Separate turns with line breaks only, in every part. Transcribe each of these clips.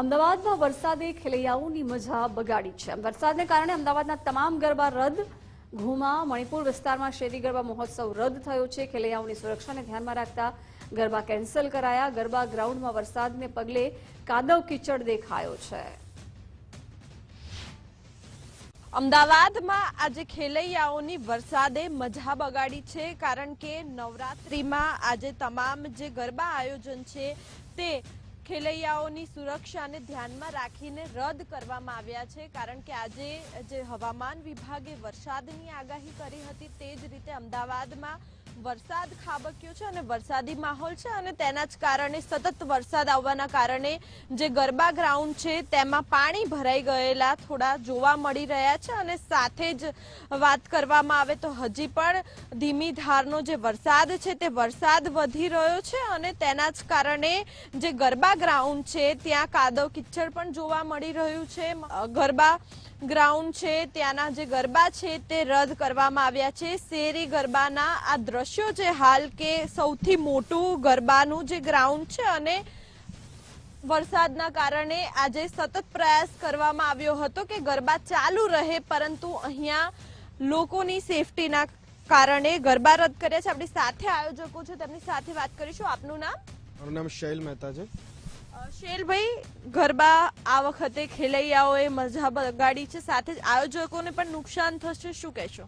અમદાવાદમાં વરસાદે ખેલૈયાઓની મજા બગાડી છે. વરસાદને કારણે અમદાવાદના તમામ ગરબા રદ. ઘુમા, મણિપુર વિસ્તારમાં શેરી ગરબા મહોત્સવ રદ થયો છે. ખેલૈયાઓની સુરક્ષાને ધ્યાનમાં રાખતા ગરબા કેન્સલ કરાયા. ગરબા ગ્રાઉન્ડમાં વરસાદને પગલે કાદવ કીચડ દેખાયો છે.
અમદાવાદમાં આજે ખેલૈયાઓની વરસાદે મજા બગાડી છે, કારણ કે નવરાત્રિમાં આજે તમામ જે ગરબા આયોજન છે તે ખેલૈયાઓની સુરક્ષાને ધ્યાનમાં રાખીને રદ કરવામાં આવ્યા છે. કારણ કે આજે જે હવામાન વિભાગે વરસાદની આગાહી કરી હતી, તે જ રીતે અમદાવાદમાં વરસાદ ખાબક્યો છે અને વરસાદી માહોલ છે અને તેના જ કારણે સતત વરસાદ આવવાના કારણે જે ગરબા ગ્રાઉન્ડ છે તેમાં પાણી ભરાઈ ગયેલા થોડા જોવા મળી રહ્યા છે અને સાથે જ વાત કરવામાં આવે તો હજી પણ ધીમી ધારનો જે વરસાદ છે તે વરસાદ વધી રહ્યો છે અને તેના જ કારણે જે ગરબા ગ્રાઉન્ડ છે ત્યાં કાદવ કિચ્ચડ પણ જોવા મળી રહ્યું છે. ગરબા ગ્રાઉન્ડ છે, ત્યાંના જે ગરબા છે તે રદ કરવામાં આવ્યા છે. શેરી ગરબાના આ દ્રશ્યો છે હાલ કે સૌથી મોટું ગરબાનું જે ગ્રાઉન્ડ છે અને વરસાદના કારણે આજે સતત પ્રયાસ કરવામાં આવ્યો હતો કે ગરબા ચાલુ રહે, પરંતુ અહીંયા લોકોની સેફટીના કારણે ગરબા રદ કર્યા છે. આપણી સાથે આયોજકો છે, તેમની સાથે વાત કરીશું. આપનું નામ?
મારું નામ શૈલ મહેતા છે.
શૈલભાઈ, ગરબા આ વખતે ખેલૈયાઓએ મજા બગાડી છે, સાથે જ આયોજકોને પણ નુકસાન થશે, શું કહેશો?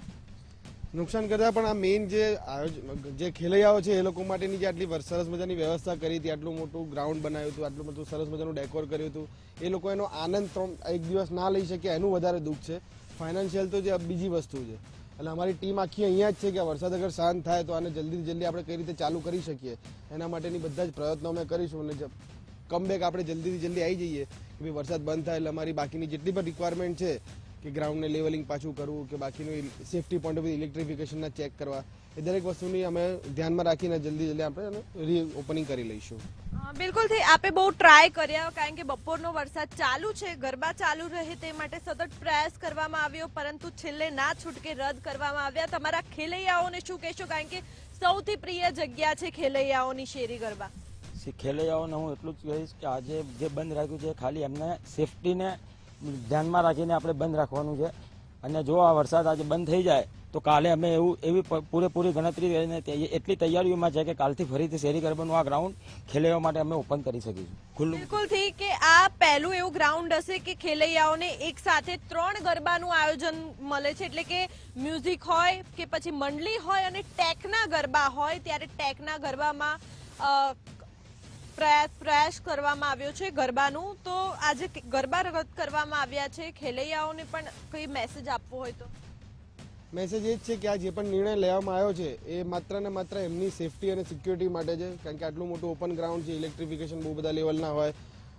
નુકસાન કરતા પણ આ મેઇન જે આયોજન જે ખેલૈયાઓ છે, એ લોકો માટેની જે આટલી સરસ મજાની વ્યવસ્થા કરી હતી, આટલું મોટું ગ્રાઉન્ડ બનાવ્યું હતું, આટલું બધું સરસ મજાનું ડેકોર કર્યું હતું, એ લોકો એનો આનંદ એક દિવસ ના લઈ શકે, એનું વધારે દુઃખ છે. ફાઇનાન્શિયલ તો જે બીજી વસ્તુ છે. એટલે અમારી ટીમ આખી અહીંયા જ છે કે વરસાદ અગર શાંત થાય, તો આને જલ્દી જલ્દી આપણે કઈ રીતે ચાલુ કરી શકીએ, એના માટેની બધા જ પ્રયત્નો અમે કરીશું અને કમબેક આપણે જલ્દીથી જલ્દી આવી જઈએ કે ભાઈ વરસાદ બંધ થાય એટલે અમારી બાકીની જેટલી પણ રિક્વાયરમેન્ટ છે કે ગ્રાઉન્ડને લેવલિંગ પાછું કરવું કે બાકીનું સેફટી પોઈન્ટ ઓફ ઇલેક્ટ્રિફિકેશનના ચેક કરવા, એ દરેક વસ્તુની અમે ધ્યાનમાં રાખીને જલ્દી જલ્દી આપણે રીઓપનિંગ કરી લઈશું.
બિલકુલથી આપે બહુ ટ્રાય કર્યા, કારણ કે બપોરનો વરસાદ ચાલુ છે, ગરબા ચાલુ રહે તે માટે સતત પ્રયાસ કરવામાં આવ્યો, પરંતુ છેલ્લે ના છૂટકે રદ કરવામાં આવ્યા. તમારા ખેલૈયાઓને શું કહેશો? કારણ કે સૌથી પ્રિય જગ્યા છે ખેલૈયાઓની શેરી ગરબા.
ખેલૈયાઓને હું એટલું જ કહીશ કે આજે જે બંધ રાખ્યું છે, ખાલી એમને સેફટીને ધ્યાનમાં રાખીને આપણે બંધ રાખવાનું છે. અને જો આ વરસાદ આજે બંધ થઈ જાય, તો કાલે અમે એવું, એવી પૂરેપૂરી ગણતરી કરીને એટલી તૈયારીઓમાં છે કે કાલથી ફરીથી શેરી ગરબાનું આ ગ્રાઉન્ડ ખેલૈયાઓ માટે અમે ઓપન કરી શકીશું. ખુલ્લું.
બિલકુલથી કે આ પહેલું એવું ગ્રાઉન્ડ હશે કે ખેલૈયાઓને એક સાથે ત્રણ ગરબાનું આયોજન મળે છે, એટલે કે મ્યુઝિક હોય કે પછી મંડળી હોય અને ટેકના ગરબા હોય, ત્યારે ટેકના ગરબામાં પ્રયાસ પ્રયાસ કરવામાં આવ્યો છે ગરબાનું. તો આજે ગરબા રદ કરવામાં આવ્યા છે. ખેલૈયાઓને પણ કઈ મેસેજ આપવો હોય તો?
મેસેજ એ જ છે કે આ જે પણ નિર્ણય લેવામાં આવ્યો છે, એ માત્ર ને માત્ર એમની સેફટી અને સિક્યુરિટી માટે છે. કારણ કે આટલું મોટું ઓપન ગ્રાઉન્ડ છે ઇલેક્ટ્રિફિકેશન બહુ બધા લેવલના હોય,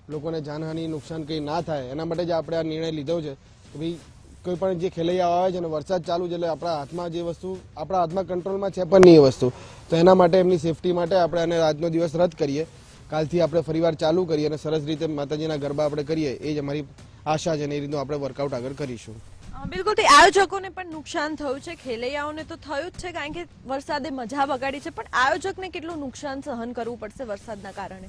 લોકોને જાનહાનિ, નુકસાન કંઈ ના થાય, એના માટે જ આપણે આ નિર્ણય લીધો છે. કે ભાઈ, કોઈ પણ જે ખેલૈયા આવે છે અને વરસાદ ચાલુ છે એટલે આપણા હાથમાં જે વસ્તુ, આપણા હાથમાં કંટ્રોલમાં છે પણ નહીં એ વસ્તુ. તો એના માટે એમની સેફટી માટે આપણે આને આજનો દિવસ રદ કરીએ. કાલથી આપણે ફરીવાર ચાલુ કરીએ અને સરસ રીતે માતાજીના ગરબા આપણે કરીએ એ જ અમારી આશા છે અને એ રીતનું આપણે વર્કઆઉટ આગળ કરીશું.
બિલકુલ તે આયોજકોને પણ નુકસાન થયું છે. ખેલૈયાઓને તો થયું જ છે કારણ કે વરસાદે મજા બગાડી છે. પણ આયોજકને કેટલું નુકસાન સહન કરવું પડશે વરસાદના કારણે?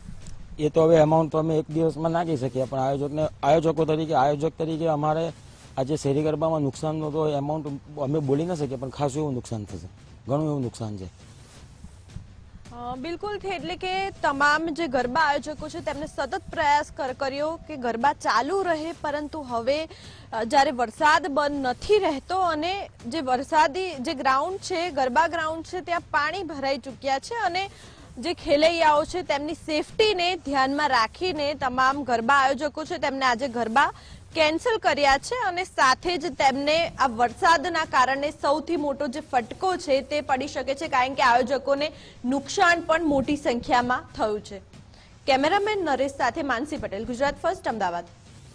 એ તો હવે અમાઉન્ટ તો અમે એક દિવસમાં નાખી શકીએ પણ આયોજકને આયોજકો તરીકે આયોજક તરીકે અમારે આજે શેરી ગરબામાં નુકસાનનો તો એમાઉન્ટ અમે બોલી ન શકીએ પણ ખાસું એવું નુકસાન થશે. ઘણું એવું નુકસાન છે.
અ, બિલકુલથી એટલે કે તમામ જે ગરબા આયોજકો છે તેમને સતત પ્રયાસ કર- કર્યો કે ગરબા ચાલુ રહે પરંતુ હવે જ્યારે વરસાદ બંધ નથી રહેતો અને જે વરસાદી જે ગ્રાઉન્ડ છે ગરબા ગ્રાઉન્ડ છે ત્યાં પાણી ભરાઈ ચૂક્યા છે અને જે ખેલૈયાઓ છે તેમની સેફટીને ધ્યાનમાં રાખીને તમામ ગરબા આયોજકો છે તેમને આજે ગરબા કેન્સલ કર્યા છે અને સાથે જ તેમને આ વરસાદના કારણે સૌથી મોટો જે ફટકો છે તે પડી શકે છે કારણ કે આયોજકોને નુકસાન પણ મોટી સંખ્યામાં થયું છે. કેમેરામેન નરેશ સાથે માનસી પટેલ, ગુજરાત ફર્સ્ટ, અમદાવાદ.